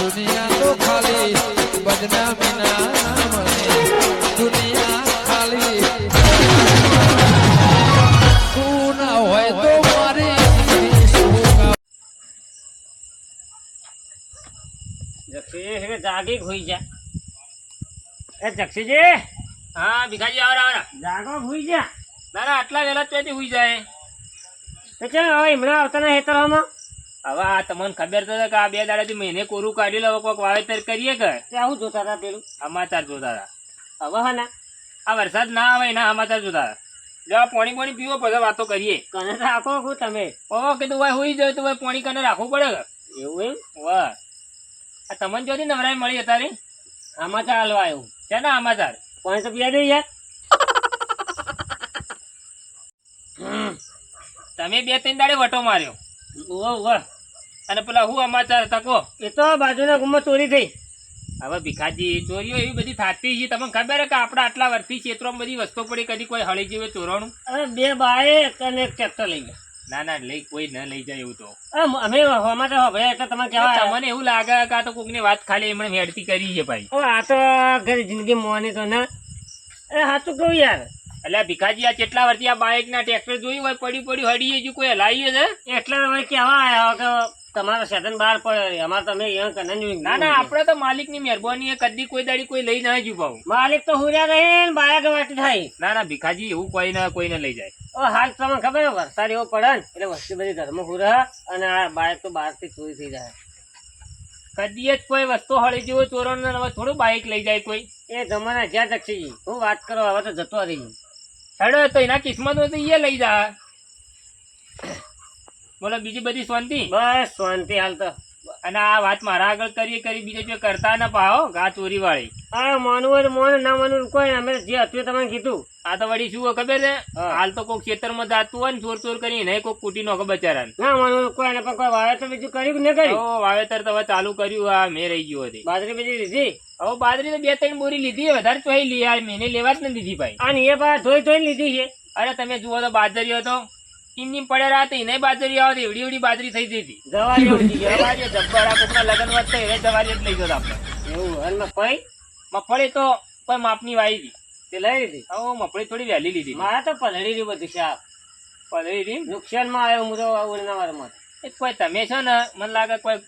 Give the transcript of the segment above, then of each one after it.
દુનિયા તો ખાલી બદનામી ના નામને દુનિયા ખાલી. તું ના હોય તો મારી જિંદગી શું કામ? જક્ષીજી હવે જાગી હોઈ જા. એ જક્ષીજી હા ભીખાજી આવરા આવરા જાગો હોઈ જા. ના આટલા વેલા ત્યાંથી હુઈ જાય. તો ચાલ હવે હમણાં આવતા ના હેતરમાં હવે આ તમને ખબર તો કે આ બે દાડાથી મહિને કોરું કાઢી લો કોઈક વાવેતર કરીએ કે? આવું જોતા હતા પેલું? સમાચાર જોતા હતા. હવે હા ના. આ વરસાદ ના આવે એના સમાચાર જોતા હતા. જો પાણી પાણી પીવો પછી વાતો કરીએ. કને રાખો હું તમે? ઓ કીધું ભાઈ હોઈ જાય તો ભાઈ પાણી કને રાખવું પડે એવું એમ? વાહ. આ તમને જોતી નવરાય મળી હતા રે સમાચાર હાલવા આવ્યું છે ને સમાચાર પાણી તો પીવા દે યાર. તમે બે ત્રણ દાડે વટો માર્યો. ઓહ વાહ અને પેલા હું અમાચાર તકો? એ તો બાજુના ગુમમાં ચોરી થઈ. હવે ભીખાજી ચોરીઓ એવી બધી થતી છે. તમને ખબર કે આપણા આટલા વર્ષથી ક્ષેત્રોમાં બધી વસ્તુ પડી કદી કોઈ હળી જીવે ચોરાણું? અરે બે બાઈક અને એક ટ્રેક્ટર લઈ ગયા. ના ના લઈ કોઈ ન લઈ જાય એવું તો. અમે હમણાં તો હવે એટલે તમે કહેવા તમને એવું લાગે કે આ તો કોકની વાત ખાલી એમણે હેડતી કરી છે ભાઈ. આ તો ઘરે જિંદગી મોની તો ના. એ સાચું કહું યાર. એટલે ભીખાજી આ કેટલા વર્ષથી આ બાઇક ના ટ્રેક્ટર જોયું હોય? પડી પડી હડી હજુ કોઈ હલાવી છે? એટલે હવે કેવા આવ્યા કે તમારો સેતન બહાર પડે અમારે તમે અહીંયા કને જ ના ના આપણે તો માલિકની મહેરબાની એ કદી કોઈ દાડી કોઈ લઈ ના જુ ભાવ. માલિક તો હુર્યા રહે ને બાયક વાટી થાય. ના ના ભીખાજી એવું કોઈ ના કોઈને લઈ જાય. ઓ હાલ તમને ખબર વરસાદ એવો પડે ને એટલે વસ્તુ બધી ઘરમાં હુરા અને આ બાયક તો બહારથી ચોરી થઈ જાય. કદી જ કોઈ વસ્તુ હળી જેવો ચોરણ ને હવે થોડું બાઇક લઈ જાય કોઈ. એ જમાના જ્યાં છે હું વાત કરો હવે તો જતો રહી. હેડો તો એના કિસ્મત તો એ લઈ જા. બોલો બીજી બધી શાંતિ? બસ શાંતિ હાલ તો. અને આ વાત મારા આગળ કરી કરી બીજે જો કરતા ના પાહો ગા ચોરી વાળી આ માનવું મોન ના માનવું કોઈ અમે જે હતું તમને કીધું. આ તો વળી શું ખબર છે? હાલ તો કોઈક ખેતરમાં જાતું હોય ને ચોર ચોર કરી ને કોઈક કુટી નો બચારા ના માનવું કોઈ ને પણ કોઈ વાવેતર બીજું કર્યું કે નહીં કર્યું? વાવેતર તો ચાલુ કર્યું આ મેં રહી ગયું હતી બાજરી બીજી લીધી? હવે બાજરી તો બે ત્રણ બોરી લીધી વધારે ચોઈ લી યાર મેને લેવા જ નથી દીધી ભાઈ. અને એ બા ધોઈ ધોઈ લીધી છે. અરે તમે જુઓ તો બાજરી હતો કિમની પડ્યા હતા એને બાજરી આવતી એવડી એવડી બાજરી થઈ જતી. જવારી જબ્બર આ કોકના લગન વધતો એને જવારી જ લઈ ગયો આપણે. એવું અને મફળી મફળી તો કોઈ માપની વાવી હતી તે લઈ લીધી? હવે મફળી થોડી વહેલી લીધી. મારા તો પલળી રહ્યું બધું શાક. પલળી નુકસાન નુકસાનમાં આવ્યો હું તો ઉડના વારમાં. એ કોઈ તમે છો ને મને લાગે કોઈ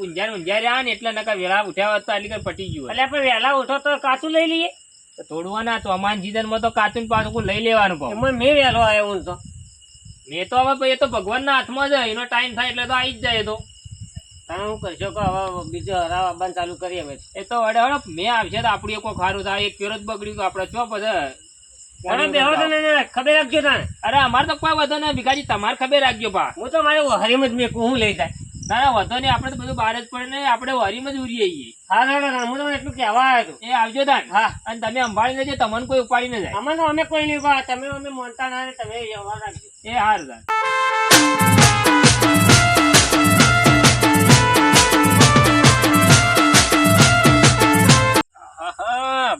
ઊંઝાર ઊંઝા રહ્યા ને એટલે નકર વેલા ઉઠ્યા હોત તો આટલી કઈ પટી ગયું એટલે આપણે વહેલા ઉઠો તો કાચું લઈ લઈએ. તો થોડું ના ચોમાન સીઝનમાં તો કાચું પાછું લઈ લેવાનું પણ એમાં મેં વહેલો આવ્યો હું તો. મેં તો હવે એ તો ભગવાનના હાથમાં છે એનો ટાઈમ થાય એટલે તો આવી જ જાય તો. તમે હું કહેશો કે હવે બીજો હરાવ આવવાનું ચાલુ કરીએ હવે એ તો વડે વડે મેં આવશે તો આપણું એક ખારું થાય એક પેરો જ બગડ્યું તો આપણે છો પછી તો ખબર રાખજો તાને અરે અમારે તો કોઈ વધો નહીં ભીખાજી તમારે ખબર રાખજો પા હું તો મારે હરીમ જ મેં હું લઈ જાય. ના ના વધો નહીં. આપણે તો બધું બહાર જ પડે ને. આપણે વરીમાં જ ઉરી આવીએ હા ના ના હું તમને એટલું કહેવા આવ્યો હતો. એ આવજો તાન. હા. અને તમે સંભાળી લેજો તમને કોઈ ઉપાડી ન જાય. અમને અમે કોઈ નહીં બા તમે અમે મોનતા ના તમે વ્યવહાર રાખજો. એ હારું તાન.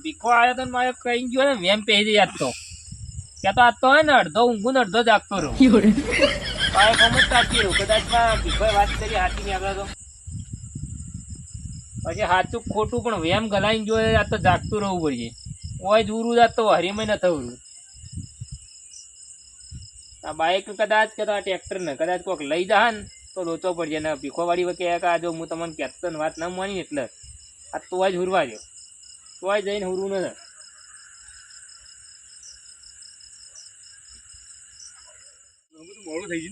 ભીખો આવ્યો તો મારે કઈ ગયો ને? વેમ પહેરી યાદ તો. ત્યાં તો આજ તો હોય ને અડધો ઊંઘું ને અડધો જાગતો રહ્યો પછી સાચું ખોટું પણ વેમ ગલાઈને જોઈએ આ તો જાગતું રહેવું પડશે. ઓય ઉરું જાત તો હરીમાં ન થવું આ બાઇક કદાચ કદાચ ટ્રેક્ટર ને, કદાચ કોઈક લઈ જા તો લોચો પડશે. ને ભીખો વાળી વખતે કે આ જો હું તમને કહેતો વાત ના માની એટલે. આ તો જ હુરવા જો તોય જઈને હુરવું ન? થાય.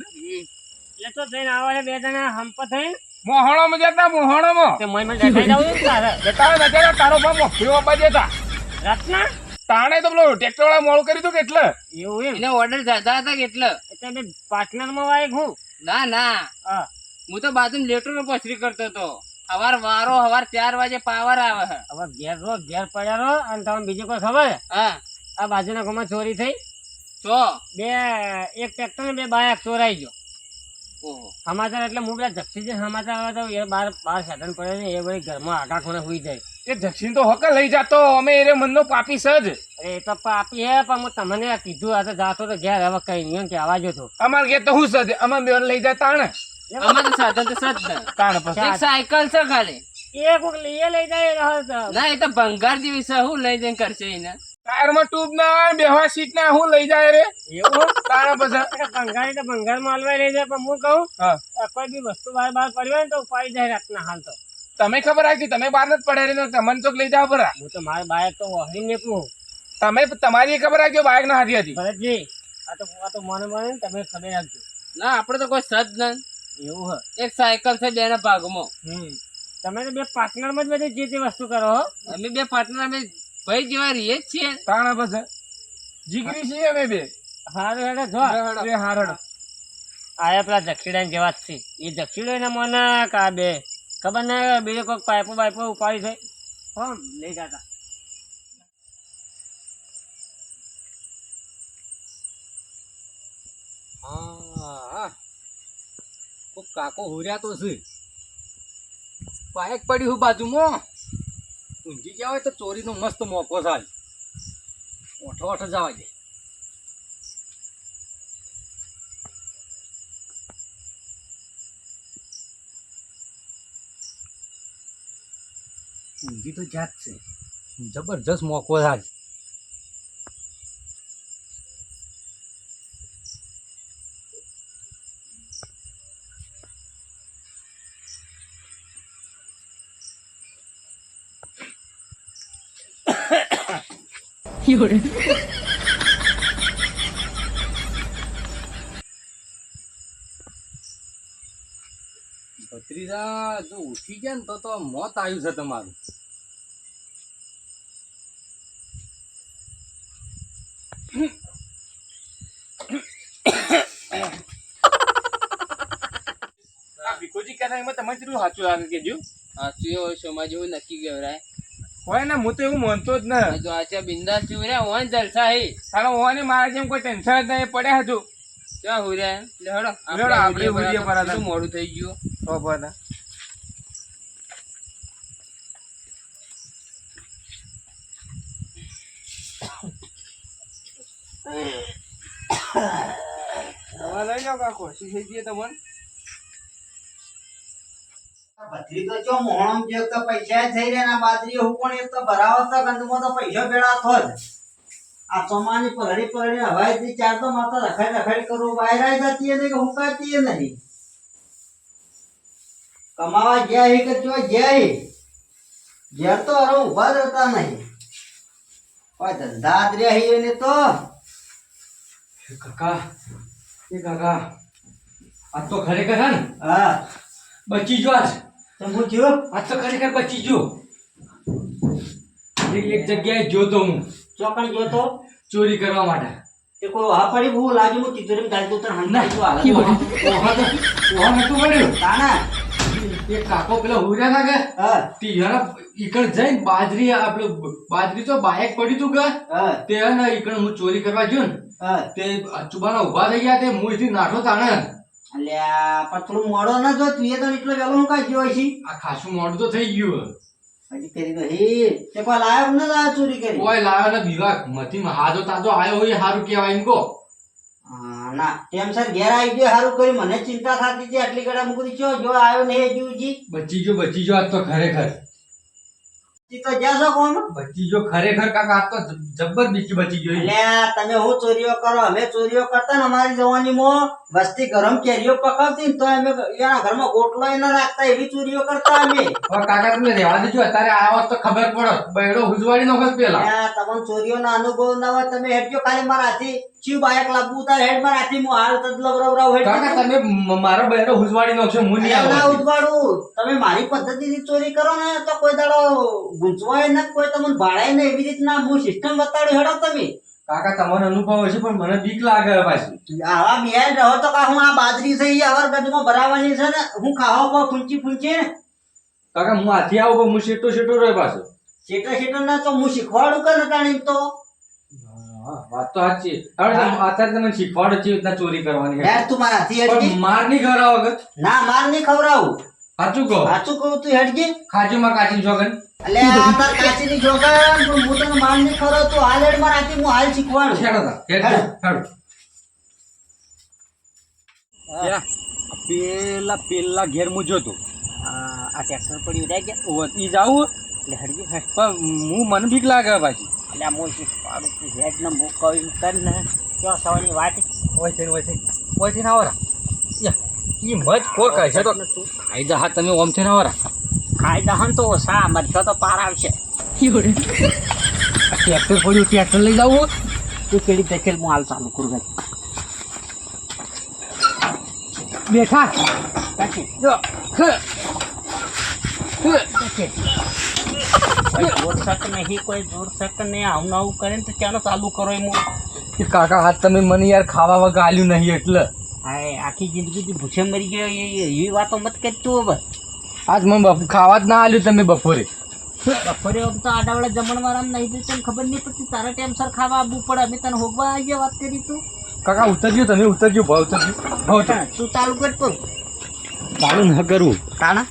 એટલે તો જઈને આવા બે જણા હંપ થઈને. મોહણોમાં જતા મોહણોમાં. તે મોય મને દેખાઈ જાવ ને જતા તારો ભાવ મોકલ્યો આપવા જતા. રત્ના? તાણે તો પેલો ટ્રેક્ટર વાળા મોડું કર્યું હતું એટલે? એવું એમ? એને ઓર્ડર જતા હતા કેટલે એટલે? બે પાર્ટનરમાં વાય હું? ના ના. હું. તો બાજુ લેટર પસરી કરતો હતો. અવાર વારો હવાર ચાર વાગે પાવર આવે. હવે ઘેર રો ઘેર પડ્યા રહો અને તમે બીજું કોઈ ખબર? હા. આ બાજુના ઘરમાં ચોરી થઈ? છો બે એક ટ્રેક્ટર ને બે બાયક ચોરાઈ ગયો. ઓહો. સમાચાર એટલે હું પેલા જક્ષીજી સમાચાર આવે તો એ બાર બાર સાધન પડે ને એ ભાઈ ઘરમાં આટા ખોને હોઈ જાય. એ જક્ષી તો હક લઈ જાતો અમે એ મનનો પાપી સજ અરે એ તો પાપી હે પણ હું તમને કીધું આ તો જાતો તો ઘેર હવે કઈ નહીં કે આવાજો તો. અમાર ઘેર તો હું સજ અમે બે લઈ જાય તાણે. અમારે તો સાધન તો સજ તાણે પછી. એક સાયકલ છે ખાલી. એ કોક લઈએ લઈ જાય ના એ તો ભંગાર જેવી સહુ હું લઈ જઈને કરશે એને. ટાયરમાં ટ્યુબ ના આવે, બેહવા સીટ ના હું લઈ જાય રે. એવું તારા પછી. ભંગારી તો ભંગાર માલવાઈ લઈ જાય પણ હું કહું કોઈ બી વસ્તુ બહાર બહાર પડી હોય ને તો ઉપાડી જાય રાતના હાલ તો. તમે ખબર આવી તમે બહાર નથી પડે રે તમને ચોક લઈ જાવ પરા હું તો મારે બાયક તો વહરી નીકળું તમે તમારી ખબર આવી બાઇક ના હાથી હતી. ભરતજી આ તો આ તો મને મને ને તમે ખબર રાખજો. ના આપણે તો કોઈ સજ નહીં એવું હે? એક સાયકલ છે બેના ભાગમાં. હમ. તમે તો બે પાર્ટનરમાં જ બધી જે તે વસ્તુ કરો હો. અમે બે પાર્ટનર અમે ભાઈ જેવા એ જ છીએ. તાણા બસ જીગરી છીએ અમે બે. હારું હેડે જો. બે હારડ આયા પેલા દક્ષિણા જેવા જ છે એ દક્ષિણો એના મને કા બે. ખબર ના બીજો કોઈક પાઇપો બાઇપો ઉપાડી છે. હો લઈ જતા. હા કોક કાકો હોર્યા તો છે. પાયક પડી હું બાજુમાં. ઊંઘી ગયા હોય તો ચોરીનો મસ્ત મોકો થાય. ઓઠો ઓઠો જવા દે. ઊંઘી તો જાત છે. જબરજસ્ત મોકો થાય. ભત્રીજા જો ઉઠી ગયા ને તો તો મોત આવ્યું છે તમારું. આ ભીખોજી કહેતા એમાં તમે કેટલું સાચું લાગે કેજો સાચું હોય સમાજ જેવું નક્કી કહેવાય. હોય ને હું તો એવું માનતો જ ને. જો આચા બિંદાસ ચૂર્યા રે ઓન જલસા હે. તારા ઓને મારા જેમ કોઈ ટેન્શન જ નહીં પડ્યા હજુ. ક્યાં હું રે? લેડો લેડો આપણે હુરીએ પરા પરા શું મોડું થઈ ગયું? તો બધા દવા લઈ જાઓ કાકો શી થઈ ગઈ તમને? ભત્રી તો ચો મોહણમ જે તો પૈસા થઈ રહ્યા ના બાદરી હું પણ એક તો ભરાવો તો ગંદમાં તો પૈસા ભેળા થોજ આ ચોમાની પલડી પલડી હવાઈ થી ચાર તો માતા રખાઈ રખાઈ કરું બહાર આવી જતી નહીં કે હે નહીં. કમાવા ગયા હે કે ગયા હે. ઘેર તો અરે ઊભા રહેતા નહીં. કોઈ ધંધા જ રહ્યા ને તો. કાકા એ કાકા આ તો ખરેખર હે હા. બચી જો આજ. તો હું થયો આજ તો ખરેખર બચી જો. એક એક જગ્યાએ જોતો હું. ચોકણ ગયો તો ચોરી કરવા માટે. તે કોઈ હા પડી હું લાગી હું તિજોરી ગાડી તો હંડા તો હાલત ઓહો નતું પડ્યું. તાના એ કાકો પેલા હુર્યા ના કે હા. તીયારા ઈકણ જઈને બાજરી આપણે બાજરી તો બાયક પડી તું કે તે હે ને ઈકણ હું ચોરી કરવા ગયો ને તે ચુબાના ઊભા થઈ ગયા તે હું એથી નાઠો તાણે. અલ્યા પણ થોડું મોડો ન જો તું એ તો એટલો વેલો હું કાઢી જોઈ છે આ ખાસું મોડું તો થઈ ગયું હજી કરી હે તે કોઈ લાયો કે ન લાયો ચોરી કરી? કોઈ ને બીવા મથી હાજો તાજો આયો હોય સારું કહેવાય એમ કહો. ના તેમ સર ઘેર આવી ગયો સારું કર્યું. મને ચિંતા થતી હતી આટલી ઘડા મૂકી છો જો આવ્યો નહીં જીવજી. બચી ગયો બચી ગયો આજ તો ખરેખર. તી જ્યાં છો બચી ગયો ખરેખર કાકા તો જબ્બર બીજી બચી ગયો ઈ. તમે હું ચોરીઓ કરો? અમે ચોરીઓ કરતા ને અમારી જવાનીમાં વસ્તી ગરમ કેરીઓ પકાવતી ને તો અમે એના ઘરમાં ગોટલો ન રાખતા એવી ચોરીઓ કરતા અમે. કાકા તમે રહેવા દેજો અત્યારે આવો તો ખબર પડે. બૈડો હુજવાડી નો પેલા. તમને ચોરીઓનો અનુભવ ના હોય તમે હેડજો ખાલી મારા ચીવ બાયક લાગુ તાર હેડમાં રાખી મો હાલ તદ લવરાવ હેડ કાકા તમે મારા બહેરો હુજવાડી નાખશો હું નહીં આવું. ઉજવાડું. તમે મારી પદ્ધતિથી ચોરી કરો ને તો કોઈ દાડો ગુંચવાય ન કોઈ તમને ભાડાય ને એવી રીતના હું સિસ્ટમ બતાડું હેડો તમે. કાકા તમારો અનુભવ હશે પણ મને બીક લાગે પાછી. આવા બિહાર રહો તો કા હું આ બાજરી છે ઈ અવર ગઢમાં ભરાવાની છે ને હું ખાવા પર ફૂંચી ફૂંચી ને. કાકા હું હાથી આવું પણ હું શેટો શેટો રહ્યો પાછો. શેટો શેટો ના તો હું શીખવાડું કે તાણી તો. વાત તો સાચી હવે અત્યારે તમે શીખવાડો છે રીતના ચોરી કરવાની યાર તું મારા હાથી હેડજી. માર નહીં કરાવો વગર ના માર નહીં ખવડાવું. સાચું કહો. સાચું કહું તું હેડજી. ખાજુ માં કાચી જોગન. એટલે આ તાર કાચીની જોગન પણ હું તને માર નહીં ખવડાવું તું હાલ હેડ મારા હાથી હું હાલ શીખવાડું. હેડો તા, હેડો, હેડો. પેલા પેલા ઘેર મુજો તો આ ટ્રેક્ટર પડ્યું જાય ગયા. ઈ જાવું એટલે હરજી હે પણ હું મને બીક લાગે પાછી. એટલે આ મોટી પાડું તું હેડ ને મોકવી કર ને ક્યાં સવાની વાત? હોય છે હોય છે હોય છે ના યા ઈ મજ કો કહે છે તો કાયદા હા તમે ઓમ થઈને આવરા કાયદા હન તો સા મરશો તો પાર આવશે. ટ્રેક્ટર પડ્યું ટ્રેક્ટર લઈ જાવું તું કેડી દેખેલ હું હાલ ચાલુ કરું ભાઈ. બેઠા. જો હ. હ. નહીં કોઈ જોર શક નહીં આવું ને આવું કરે ને તો ચાલો ચાલુ કરો એમ. કે કાકા હાથ તમે મને યાર ખાવા વગર આલ્યું નહીં એટલે. હાય આખી જિંદગી ભૂસે મરી ગયો એ એ- એવી વાતો મત કરતું હવે. આજ મને ખાવા જ ના આલ્યું તમે બપોરે. બપોરે આમ તો આડાવાળા જમણવાર આમ નહીં તને ખબર નહીં પડતી? તારા ટાઈમ સર ખાવા આવવું પડે. અમે તને હોગવા આવી વાત કરી તું. કાકા ઉતરજો તમે ઉતરજો ભાવ ઉતરજો. ભાવ ઉતર. તું ચાલુ કર તું ચાલુ ન કરવું કાણા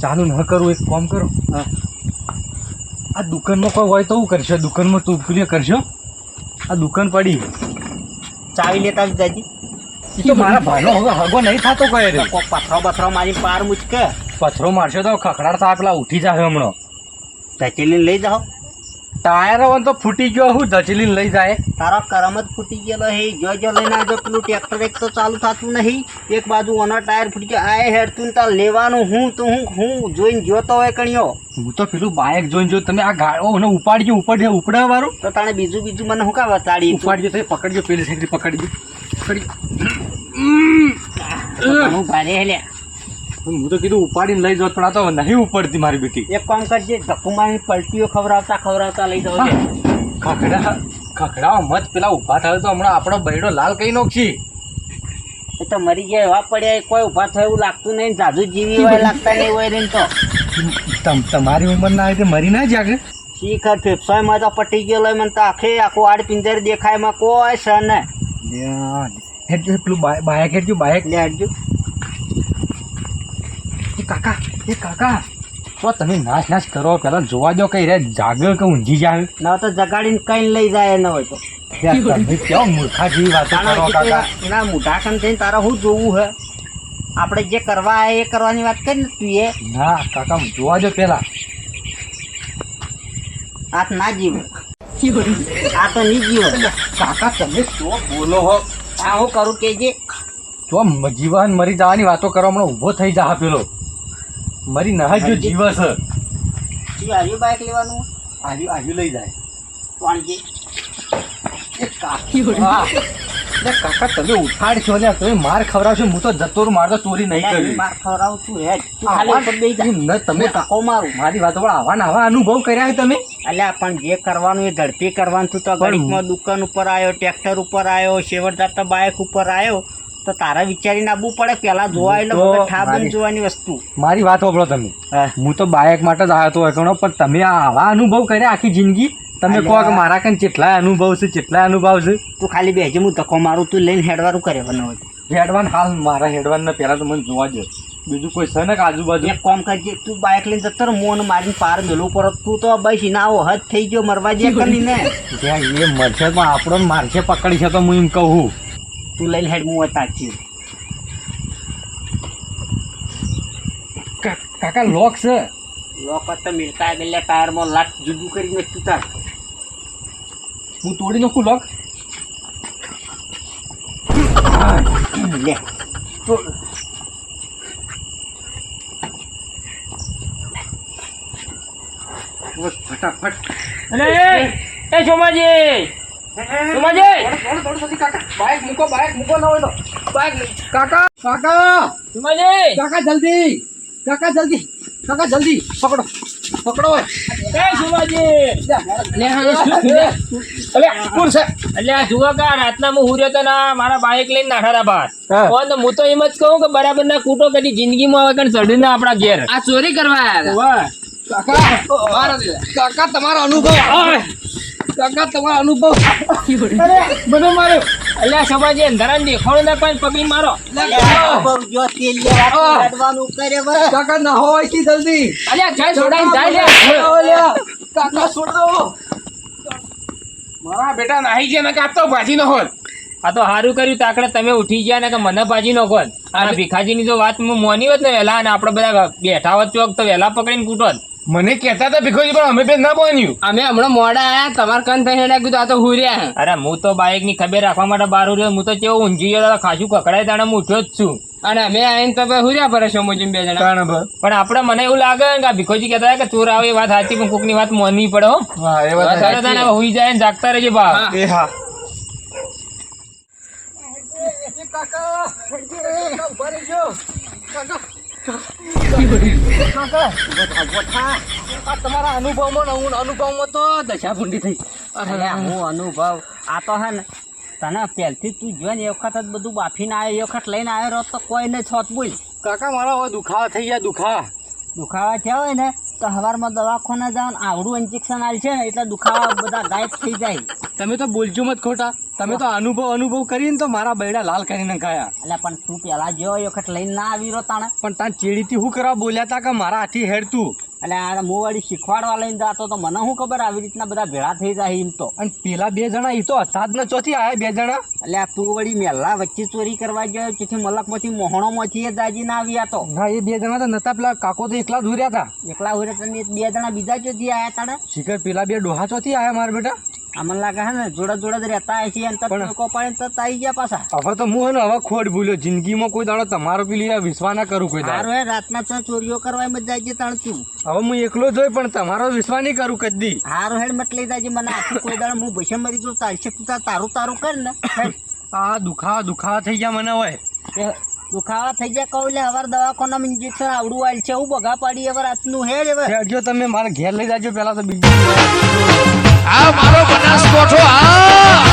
ચાલુ ન કરવું એક કામ કરો. આ દુકાનમાં કોઈ હોય તો હું કરશો? દુકાનમાં તું પેલી કરશો આ દુકાન પડી. ચાવી લેતા જ જાજી. તો મારા ભાઈનો હવે હગો નહીં થતો કહે રે. પથરો બથરો મારી પાર મુચકે. પથરો મારશો તો ખખડાટ થાય પેલા ઉઠી જાય હમણાં. ધચેલીને લઈ જાઓ. ટાયર હોય તો ફૂટી ગયો હું ધચીલીને લઈ જાય. તારો કરમ જ ફૂટી ગયેલો હે. જો જો લઈને આવજો. પેલું ટ્રેક્ટર એક તો ચાલુ થતું નહીં. એક બાજુ ઓનો ટાયર ફૂટી ગયો. આ હેડ તું તાર લેવાનું. હું તો હું હું જોઈને જોતો હોય કણિયો હું તો પેલું બાઇક જોઈને જો તમે આ ગાડો ને ઉપાડજો ઉપડજો ઉપડા વાળું તો તાણે બીજું બીજું મને શું કા વચાડી ઉપાડજો તો પકડજો પેલી સાઈડ પકડજો. પકડી. હું ભારે હેલ્યા. હું તો કીધું ઉપાડીને લઈ જાત પણ આ તો નહીં ઉપડતી મારી બેટી. એક કામ કરજે ધક્કુ મારી પલટીઓ ખવડાવતા ખવડાવતા લઈ જાવ ખખડા ખખડા મત પેલા ઊભા થયો તો હમણાં આપણો બૈડો લાલ કઈ નોખી એ તો મરી ગયા એવા પડ્યા કોઈ ઊભા થયું એવું લાગતું નહીં જાજુ જીવી હોય લાગતા નહીં હોય રે તો. તમ તમારી ઉંમર ના મરી ના જાગે? શીખર ફેફસાયમાં તો પટી ગયેલો મને તો આખે આખું આડ પિંજર દેખાયમાં કોઈ છે ને. હેડજો પેલું બાય- બાયક હેડજો બાયક? લે હટજો એ કાકા એ કાકા. તો તમે નાશ નાશ કરો પેલા જોવા દો કઈ રે જાગે કે ઊંઘી જાય ના તો જગાડીને કઈ લઈ જાય ન હોય તો. તમે કેવો મૂર્ખા જેવી વાત કરો કાકા. ના એના કન થઈને તારા શું જોવું હે? આપણે જે કરવા આયા એ કરવાની વાત કરી ને તું એ. ના કાકા જોવા દો પેલા. આ ના જીવ. આ તો નહીં જીવો. કાકા તમે શું બોલો હો? આ હું કરું કેજે જો મ- જીવન મરી જવાની વાતો કરવા હમણાં ઊભો થઈ જા પેલો. મરી ના જો જીવસ. તું આવ્યું બાઇક લેવાનું? આવ્યું આવ્યું લઈ જાય. વાણજી એ કાકા એ કાકા તમે ઉઠાડશો ને તમે માર ખવડાવશો હું તો જતો રહું મારે તો ચોરી નહીં કરી. માર ખવડાવું છું હે ન તમે કાકો મારો. મારું વાતો પણ આવા આવા અનુભવ કર્યા છે તમે? અલ્યા પણ જે કરવાનું એ ઝડપી કરવાનું. તું તો પણ- દુકાન ઉપર આવ્યો ટ્રેક્ટર ઉપર આવ્યો શેવટ તો બાઇક ઉપર આવ્યો. તો તારા વિચારીને આવવું પડે પેલા જોવા એટલે ઠાબન જોવાની વસ્તુ. મારી વાત સાંભળો તમે. હું. તો બાયક માટે જ આવ્યો હતો પણ તમે આવા અનુભવ કર્યા આખી જિંદગી? તમે કહો કે મારા કઈ કેટલા અનુભવ છે કેટલા અનુભવ છે? તું ખાલી બેસજે હું ધક્કો મારું તું લઈને હેડવાનું કરે બનાવ હેડવાન હાલ મારા હેડવાન ને પેલા તો મને જોવા દો. બીજું કોઈ છે ને કે આજુબાજુ? એક કામ કરજે તું બાઇક લઈને જતો રહો, મોન મારીને પાર મેલું પર તું તો બસ ના આવો હદ થઈ ગયો મરવા જે કરીને એ મરશે પણ આપણો મારશે પકડી છે તો હું એમ કહું. તું લઈને હેડ હું કા- કાકા લોક છે. લોક તો મિલતા ગયેલા ટાયરમાં લાખ જુદું કરીને તું તાર હું તોડી નાખું લોક? લે. તો ફટાફટ. અરે! એ સોમાજી સોમાજી? બાઈક મૂકો બાઈક મૂકો ના હોય તો બાઈક કાકા કાકા સોમાજી! કાકા જલ્દી કાકા જલ્દી કાકા જલ્દી પકડો પકડો એ સોમાજી અલે કોણ છે? એટલે આ જુઓ કે રાતના હું હુર્યો તો ના મારા બાઈક લઈને નાઠારા બહાર. કોણ તો હું તો એમ જ કહું કે બરાબર ના કૂટો કદી જિંદગીમાં આવે કણ ચડી ના આપણા ઘેર. આ ચોરી કરવા આવ્યા કાકા કાકા તમારો અનુભવ. કાકા તમારો અનુભવ. બધું માર્યો આ સોમાજી અંધારાને દેખાણું ના કોઈ પગી મારો. જો તેલ લેવા હેડવાનું કરે બસ કાકા ના હોય કે જલ્દી. અલ્યા જય છોડાઈ જાય લે. કાકા છોડાવો. મારા બેટા નાહી ગયા ને કાપતો ભાજી ન હોત. આ તો સારું કર્યું તાકડે તમે ઉઠી ગયા ને કે મને ભાજી નો કોણ અને ભીખાજીની જો વાત હું મોની હોત ને વહેલા અને આપણે બધા બેઠા હોત ચોક તો વહેલા પકડીને કૂટોત. મને કહેતા હતા ભીખોજી પણ અમે બે ના બન્યું. અમે હમણાં મોડા આયા તમારે કન થઈને લાગ્યું આ તો હુર્યા રહ્યા અરે હું તો બાઇકની ખબર રાખવા માટે બહાર રહ્યો હું તો કેવો ઊંઘી ગયો તો ખાસું કકડાય તાણે હું ઉઠ્યો જ છું. અને અમે આવીને તમે હુર્યા પડે છો મુજીમ બે જણા. પણ આપણે મને એવું લાગે કે ભીખોજી કહેતા કે ચોર આવે એ વાત સાચી પણ કોકની વાત મોની પડે હો. હા એ વાત હુઈ જાય ને જાગતા રહેજે બા હા. એ હા. તમારા અનુભવમાં હું અનુભવમાં તો દશા ભૂંડી થઈ અરે હું અનુભવ આ તો હે ને તને પહેલથી તું જોઈ ને એ વખત જ બધું બાફીને આવ્યો એ વખત લઈને આવ્યો તો કોઈને છોત બોલ કાકા મારા હવે દુખાવા થઈ ગયા દુખાવા દુખાવા થયા હોય ને? તો સવારમાં દવાખાને જાવ ને આવડું ઇન્જેક્શન છે ને એટલે દુખાવા બધા ગાયબ થઈ જાય. તમે તો બોલજો મત ખોટા. તમે તો અનુભવ અનુભવ કરીને તો મારા બૈડા લાલ કરીને ગયા એટલે પણ તું પેલા જેવો એ વખત લઈને ના આવી રહ્યો તાણે. પણ તાન ચેડીથી હું કરવા બોલ્યા તા કે મારા હાથી હેડતું? એટલે આ હું વળી શીખવાડવા લઈને જતો તો મને શું ખબર આવી રીતના બધા ભેળા થઈ જાય એમ તો. અને પેલા બે જણા એ તો હતા જ ને ચોથી આયા બે જણા? એટલે આ તું વળી મેલા વચ્ચે ચોરી કરવા ગયો તેથી મલકમાંથી મોહણોમાંથી એ દાજી ના આવ્યા તો. ના એ બે જણા તો નતા પેલા કાકો તો એકલા જ હતા. એકલા હોય તને બે જણા બીજા ચોથી આયા તાણે? શીખર પેલા બે ડોહા ચોથી આયા મારા બેટા. અમને લાગે હે ને જોડા જોડે જ રહેતા અને પણ- લોકો પાડીને તરત ગયા પાછા. હવે તો હું હે ને હવે ખોટ ભૂલ્યો. જિંદગીમાં કોઈ દાડો તમારો પેલી ના કરું કોઈ દાડો. હે રાતના છ ચોરીઓ કરવા એમ જ જાય છે તાણ તું હવે હું એકલો જોઈ પણ તમારો વિશ્વા નહીં કરું કદી. હારો હેડ મત લઈ જાય મને આખી કોઈ દાડો હું ભૂસે મરી જઉં તારશે તું તાર તારું તારું કર ને. આ દુખાવા દુખાવા થઈ ગયા મને હોય દુખાવા થઈ ગયા કહું એટલે હવાર દવાખાના ઇન્જેક્શન આવડું આવેલ છે હું બગા પાડી હવે રાતનું હેડ હવે. હેડજો તમે મારા ઘેર લઈ જાજો પેલા તો બીજું. આ મારો બનાસકોઠો આ!